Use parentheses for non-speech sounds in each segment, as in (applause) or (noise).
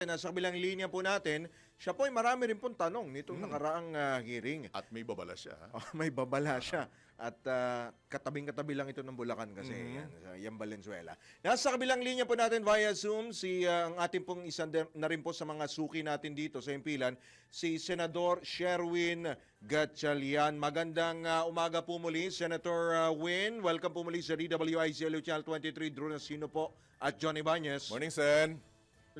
Nasa kabilang linya po natin, siya po ay marami rin pong tanong nitong nakaraang ah, hearing. At may babala siya. Oh, (laughs) may babala siya. At ah, katabing-katabi lang ito ng Bulacan kasi yan, sa- yan Valenzuela. Nasa kabilang linya po natin via Zoom, si ah, ang ating pong isa na rin po sa mga suki natin dito sa Impilan, si Senador Sherwin Gatchalian. Magandang ah, umaga po muli, Senator ah, Win. Welcome po muli sa DWICLU Channel 23, Drew Nasino po at Johnny Ibanez. Morning, Sen.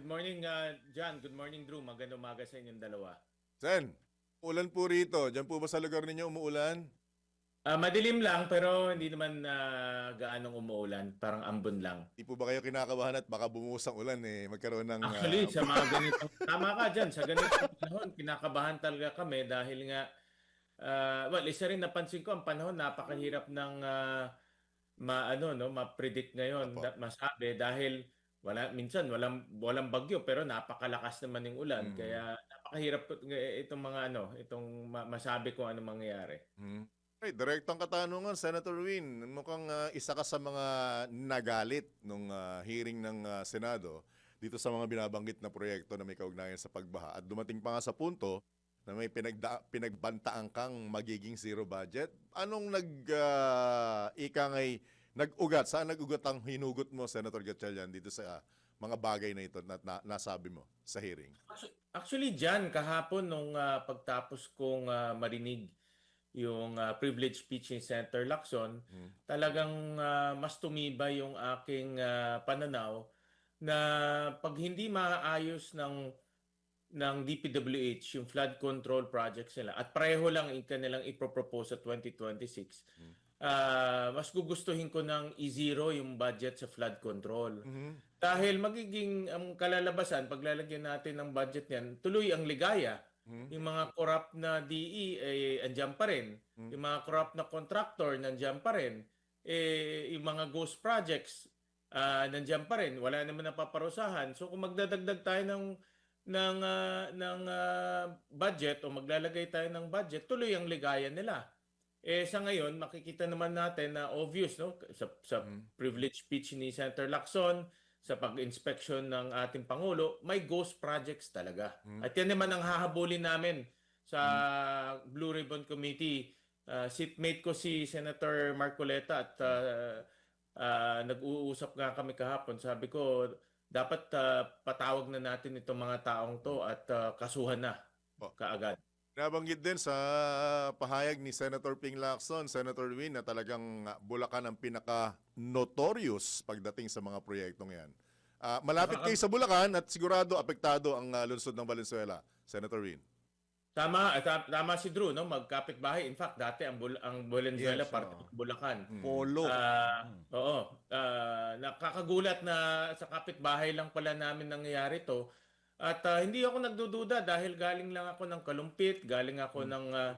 Good morning, uh, John. Good morning, Drew. Magandang umaga sa inyong dalawa. Sen, ulan po rito. Diyan po ba sa lugar ninyo umuulan? Ah, madilim lang pero hindi naman uh, gaanong umuulan. Parang ambon lang. Di po ba kayo kinakabahan at baka bumuhos ang ulan eh? Magkaroon ng... ah, Actually, sa mga ganitong... (laughs) tama ka dyan. Sa ganitong panahon, kinakabahan talaga kami dahil nga... ah, well, isa rin napansin ko ang panahon, napakahirap ng ah, ma, ano, no, ma-predict ngayon, da- masabi dahil wala minsan walang walang bagyo pero napakalakas naman ng ulan Mm. kaya napakahirap itong mga ano itong ma- masabi kung ano mangyayari. Hmm. Ay, direktang katanungan, Senator Win. Mukhang ah, isa ka sa mga nagalit nung ah, hearing ng ah, Senado dito sa mga binabanggit na proyekto na may kaugnayan sa pagbaha. At dumating pa nga sa punto na may pinagda- pinagbantaan kang magiging zero budget. Anong nag, ah, ika ngay, nag-ugat? Saan nag-ugat ang hinugot mo, Senator Gatchalian, dito sa ah, mga bagay na ito na, na- nasabi mo sa hearing? Actually, dyan, kahapon nung ah, pagtapos kong ah, marinig yung ah, privilege speech ni Senator Lacson, Hmm. talagang ah, mas tumibay yung aking ah, pananaw na pag hindi maayos ng ng DPWH yung flood control projects nila at pareho lang yung kanilang ipropropose sa 2026 Hmm. Ah, mas gugustuhin ko ng i-zero yung budget sa flood control. Mhm. Dahil magiging ang kalalabasan, paglalagyan natin ng budget niyan, tuloy ang ligaya. Mhm. Yung mga corrupt na DE, eh, andyan pa rin. Hmm. Yung mga corrupt na contractor, nandyan pa rin. Eh, yung mga ghost projects, ah, nandyan pa rin. Wala naman napaparusahan. So kung magdadagdag tayo ng ng ah, ng ah, budget o maglalagay tayo ng budget, tuloy ang ligaya nila. Eh sa ngayon, makikita naman natin na obvious no sa sa Mm. privilege speech ni Senator Lacson, sa pag-inspection ng ating pangulo, may ghost projects talaga. Mm. At yan naman ang hahabulin namin sa Blue Ribbon Committee. Uh, seatmate ko si Senator Marcoleta at uh, uh, nag-uusap nga kami kahapon. Sabi ko, dapat uh, patawag na natin itong mga taong to at uh, kasuhan na kaagad. Nabanggit din sa pahayag ni Senator Ping Lacson, Senator Win, na talagang ah, Bulacan ang pinaka-notorious pagdating sa mga proyektong yan. Ah, malapit kayo sa Bulacan at sigurado apektado ang ah, lungsod ng Valenzuela. Senator Win. Tama, ta- tama si Drew, no? magkapit bahay. In fact, dati ang, Bul- ang Valenzuela Yes, part ng Bulacan. Polo. Ah, oo. Ah, nakakagulat na sa kapitbahay lang pala namin nangyayari to. At ah, hindi ako nagdududa dahil galing lang ako ng Kalumpit, galing ako ng ah,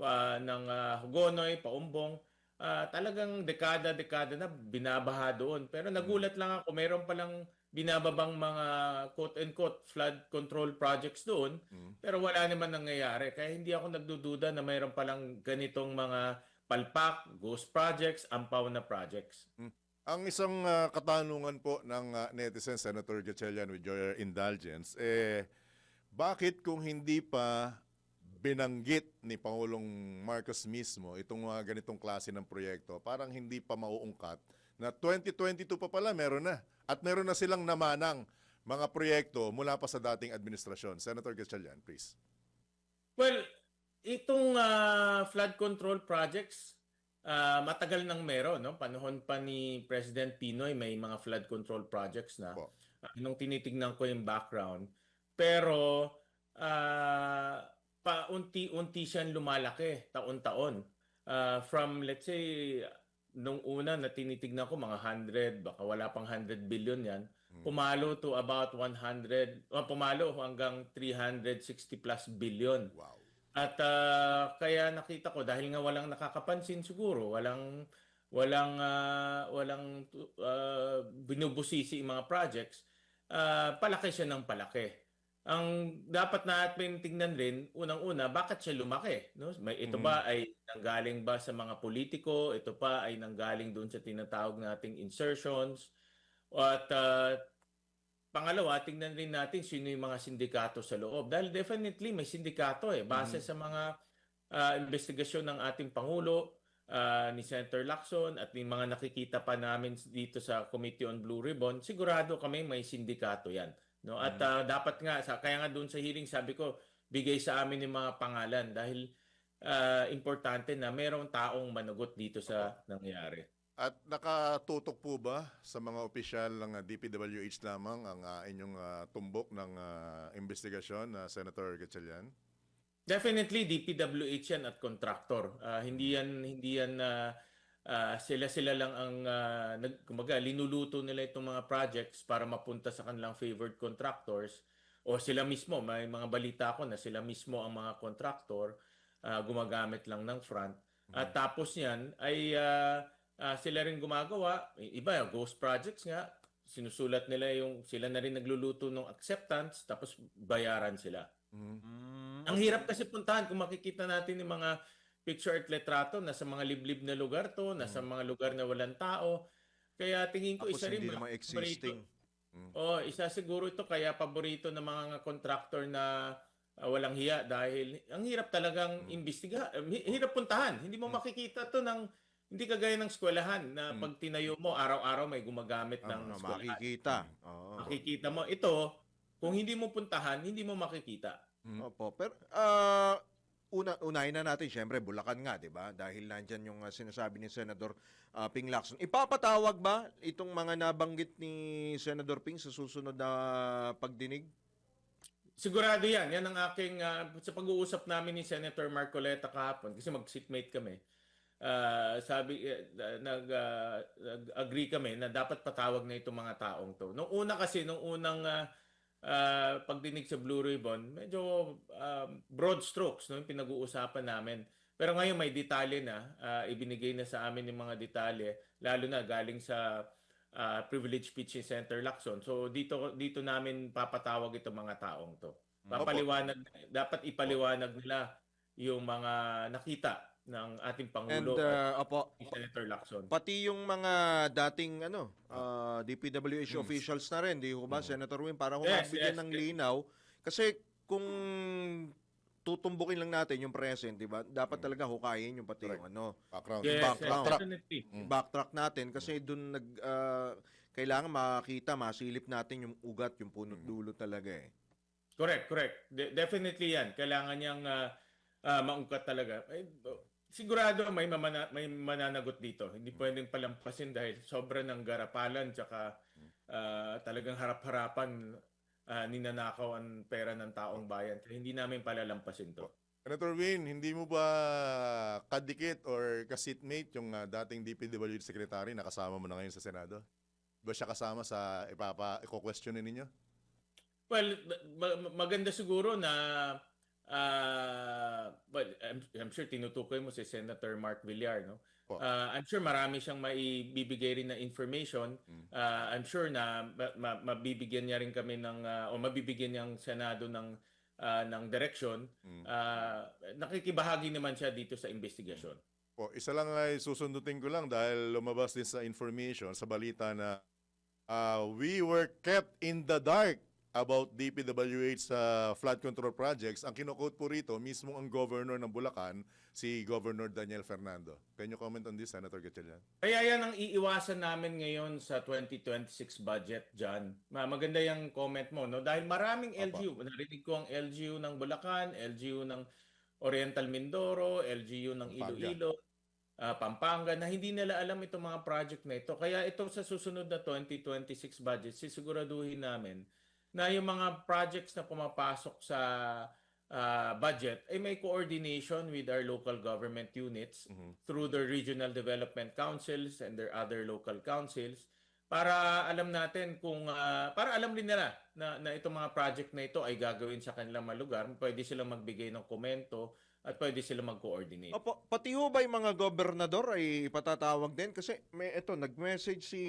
ah, ng ah, Hugonoy, Paumbong. Ah, talagang dekada-dekada na binabaha doon. Pero nagulat lang ako, meron palang binababang mga quote-unquote flood control projects doon. Mm. Pero wala naman nangyayari. Kaya hindi ako nagdududa na mayroon palang ganitong mga palpak, ghost projects, ampaw na projects. Ang isang ah, katanungan po ng ah, netizen, Senator Gatchalian, with your indulgence, eh, bakit kung hindi pa binanggit ni Pangulong Marcos mismo itong mga ganitong klase ng proyekto, parang hindi pa mauungkat na 2022 pa pala meron na. At meron na silang namanang mga proyekto mula pa sa dating administrasyon. Senator Gatchalian, please. Well, itong ah, flood control projects, ah, matagal nang meron. No? Panahon pa ni President Pinoy, may mga flood control projects na. Po. Ah, nung tinitignan ko yung background. Pero, ah, paunti-unti siyang lumalaki, taon-taon. Ah, from, let's say, nung una na tinitignan ko, mga 100, baka wala pang 100 billion yan, pumalo to about 100, ah, pumalo hanggang 360 plus billion. Wow. At ah, kaya nakita ko dahil nga walang nakakapansin siguro, walang walang ah, walang ah, binubusisi yung mga projects, ah, palaki siya ng palaki. Ang dapat natin tingnan rin, unang-una, bakit siya lumaki? No? May, ito ba ay nanggaling ba sa mga politiko? Ito pa ay nanggaling doon sa tinatawag nating insertions? At ah, pangalawa, tingnan rin natin sino yung mga sindikato sa loob. Dahil definitely may sindikato eh. Base sa mga ah, investigasyon ng ating Pangulo, ah, ni Senator Lacson at yung mga nakikita pa namin dito sa Committee on Blue Ribbon, sigurado kami may sindikato yan. No? At ah, dapat nga, sa, kaya nga doon sa hearing sabi ko, bigay sa amin yung mga pangalan dahil ah, importante na merong taong managot dito sa nangyayari. At nakatutok po ba sa mga opisyal ng ah, DPWH lamang ang ah, inyong ah, tumbok ng ah, investigasyon na Senator Gatchalian? Definitely DPWH yan at contractor. Ah, hindi yan hindi yan na sila sila lang ang ah, nag kumaga linuluto nila itong mga projects para mapunta sa kanilang favored contractors o sila mismo may mga balita ko na sila mismo ang mga contractor ah, gumagamit lang ng front at tapos niyan ay ah, ah, sila rin gumagawa iba ghost projects nga sinusulat nila yung sila na rin nagluluto ng acceptance tapos bayaran sila Mm. ang hirap kasi puntahan kung makikita natin yung mga picture at letrato na sa mga liblib na lugar to, nasa mga lugar na walang tao. Kaya tingin ko Tapos isa rin paborito. existing. Oh, isa siguro ito kaya paborito ng mga contractor na ah, walang hiya dahil ang hirap talagang imbestiga. eh, hi- Hirap puntahan. Hindi mo makikita to ng hindi kagaya ng eskwelahan na pag tinayo mo araw-araw may gumagamit ng Ano, eskwelahan. makikita. Oo. Makikita mo ito kung hindi mo puntahan, hindi mo makikita. Opo. Pero, ah, una, unahin na natin, syempre, Bulacan nga, di ba? Dahil nandyan yung ah, sinasabi ni Senador ah, Ping Lacson. Ipapatawag ba itong mga nabanggit ni Senador Ping sa susunod na pagdinig? Sigurado yan. Yan ang aking, ah, sa pag-uusap namin ni Senator Marcoleta kahapon, kasi mag-seatmate kami, ah, sabi, eh, nag, ah, nag-agree kami na dapat patawag na itong mga taong to. Nung una kasi, nung unang ah, ah, pagdinig sa Blue Ribbon, medyo ah, broad strokes no, yung pinag-uusapan namin. Pero ngayon may detalye na, ah, ibinigay na sa amin yung mga detalye, lalo na galing sa uh, Privilege Pitching Center Lacson. So dito dito namin papatawag itong mga taong to. Papaliwanag dapat ipaliwanag nila yung mga nakita ng ating And, pangulo ah, opo, at Senator Lacson. pati yung mga dating ano, ah, DPWH officials na rin, di ho ba, Senator Win, para ho Yes, yes, ng yes. linaw. Kasi kung tutumbukin lang natin yung present, di ba? Dapat talaga hukayin yung pati yung ano, Background. Yes, yes, background. definitely. backtrack natin kasi doon nag ah, kailangan makita, masilip natin yung ugat, yung punot dulo talaga eh. Correct, correct. De- definitely 'yan. Kailangan niyang ah, ah, maungkat talaga. Eh, sigurado may mamana- may mananagot dito. Hindi pwedeng palampasin dahil sobra ng garapalan tsaka ah, talagang harap-harapan ah, ninanakaw ang pera ng taong bayan. Kaya hindi namin palalampasin 'to. Senator Win, hindi mo ba kadikit or kasitmate yung ah, dating DPWH Secretary na kasama mo na ngayon sa Senado? Ba siya kasama sa ipapa i-questionin ninyo? Well, ma- ma- maganda siguro na ah, well, I'm, I'm sure tinutukoy mo si Senator Mark Villar, no? Po. Ah, I'm sure marami siyang maibibigay rin na information. Ah, I'm sure na ma- ma- mabibigyan niya rin kami ng ah, o mabibigyan niyang Senado ng ah, ng direksyon. Ah, nakikibahagi naman siya dito sa investigasyon. Po, isa lang ay susundutin ko lang dahil lumabas din sa information, sa balita na ah, we were kept in the dark about DPWH sa flood control projects. Ang kinukot po rito, mismo ang governor ng Bulacan, si Governor Daniel Fernando. Can you comment on this, Senator Gatchalian? Kaya yan ang iiwasan namin ngayon sa 2026 budget, John. Ma- Maganda yung comment mo, no? Dahil maraming LGU. Narinig ko ang LGU ng Bulacan, LGU ng Oriental Mindoro, LGU ng Pampanga. Iloilo, ah, Pampanga, na hindi nila alam itong mga project na ito. Kaya ito sa susunod na 2026 budget, sisiguraduhin namin na yung mga projects na pumapasok sa ah, budget ay may coordination with our local government units through their regional development councils and their other local councils para alam natin kung ah, para alam din nila na, na itong mga project na ito ay gagawin sa kanilang mga lugar, pwede silang magbigay ng komento at pwede silang mag-coordinate. Opo, pati ho ba yung mga gobernador ay ipatatawag din? Kasi may ito, nag-message si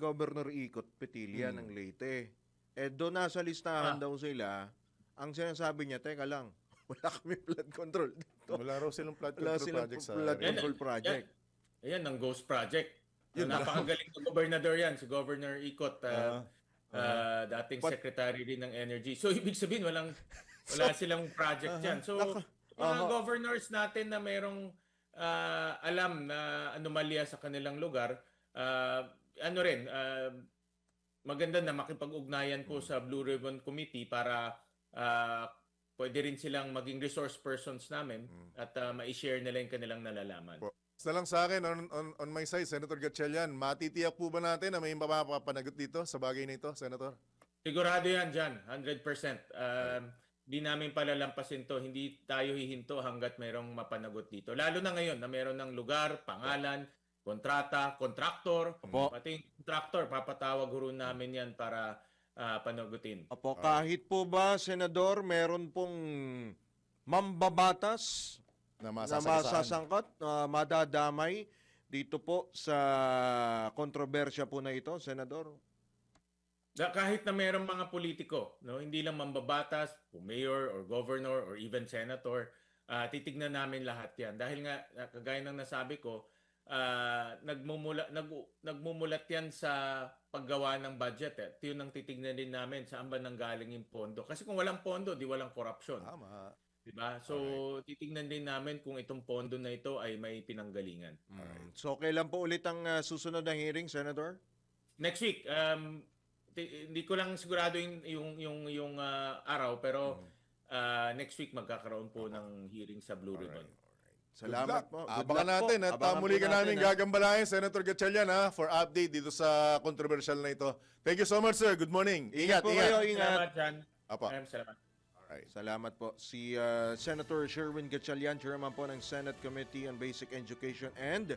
Governor Ikot Petilia ng Leyte. Eh doon nasa listahan Ah. daw sila, ang sinasabi niya, teka lang, (laughs) wala kami flood control dito. Wala raw silang flood Wala control silang project sa flood area. control project. Ayan, ang Ghost Project. Napakagaling na gobernador yan, si Governor Ikot. ah, Ah. ah, dating But- secretary din ng energy. So ibig sabihin walang wala (laughs) silang project diyan. So Nako. mga governors natin na mayroong ah, alam na anomalya sa kanilang lugar, ah, ano rin ah, maganda na makipag-ugnayan po sa Blue Ribbon Committee para ah, pwede rin silang maging resource persons namin at ah, ma-share nila yung kanilang nalalaman. Po. Basta lang sa akin, on, on, on my side, Senator Gatchalian, matitiyak po ba natin na may mapapanagot dito sa bagay na ito, Senator? Sigurado yan dyan, 100%. Um, di namin palalampasin to, hindi tayo hihinto hanggat mayroong mapanagot dito. Lalo na ngayon na mayroon ng lugar, pangalan, kontrata, kontraktor, Opo. pati yung kontraktor, papatawag huro namin yan para ah, panagutin. Opo, kahit po ba, Senador, meron pong mambabatas Na na masasagasaan. masasangkat, na madadamay dito po sa kontrobersya po na ito, Senador? Da, kahit na mayroong mga politiko, no, hindi lang mambabatas, o mayor or governor or even senator, ah, titignan namin lahat 'yan dahil nga ah, kagaya ng nasabi ko, ah, nagmumula nag, nagmumulat 'yan sa paggawa ng budget eh. Ito yung ang titignan din namin saan ba nanggaling yung pondo. Kasi kung walang pondo, di walang korupsyon, Tama. di ba? So titignan din namin kung itong pondo na ito ay may pinanggalingan. Mm. So, kailan po ulit ang ah, susunod na hearing, Senator? Next week, um, hindi ko lang sigurado yung yung yung, yung ah, araw pero ah, next week magkakaroon po ng hearing sa Blue Ribbon. Salamat po. Good Abangan luck po. natin at Abangan uh, muli po ka natin, namin ah. gagambalain, Senator Gatchalian, ha, for update dito sa controversial na ito. Thank you so much, sir. Good morning. Ingat Ingat, po ingat. kayo, ingat. Salamat, Jan. Apa. Maraming salamat. Alright. Salamat po. Si ah, Senator Sherwin Gatchalian, Chairman po ng Senate Committee on Basic Education and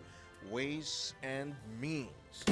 Ways and Means.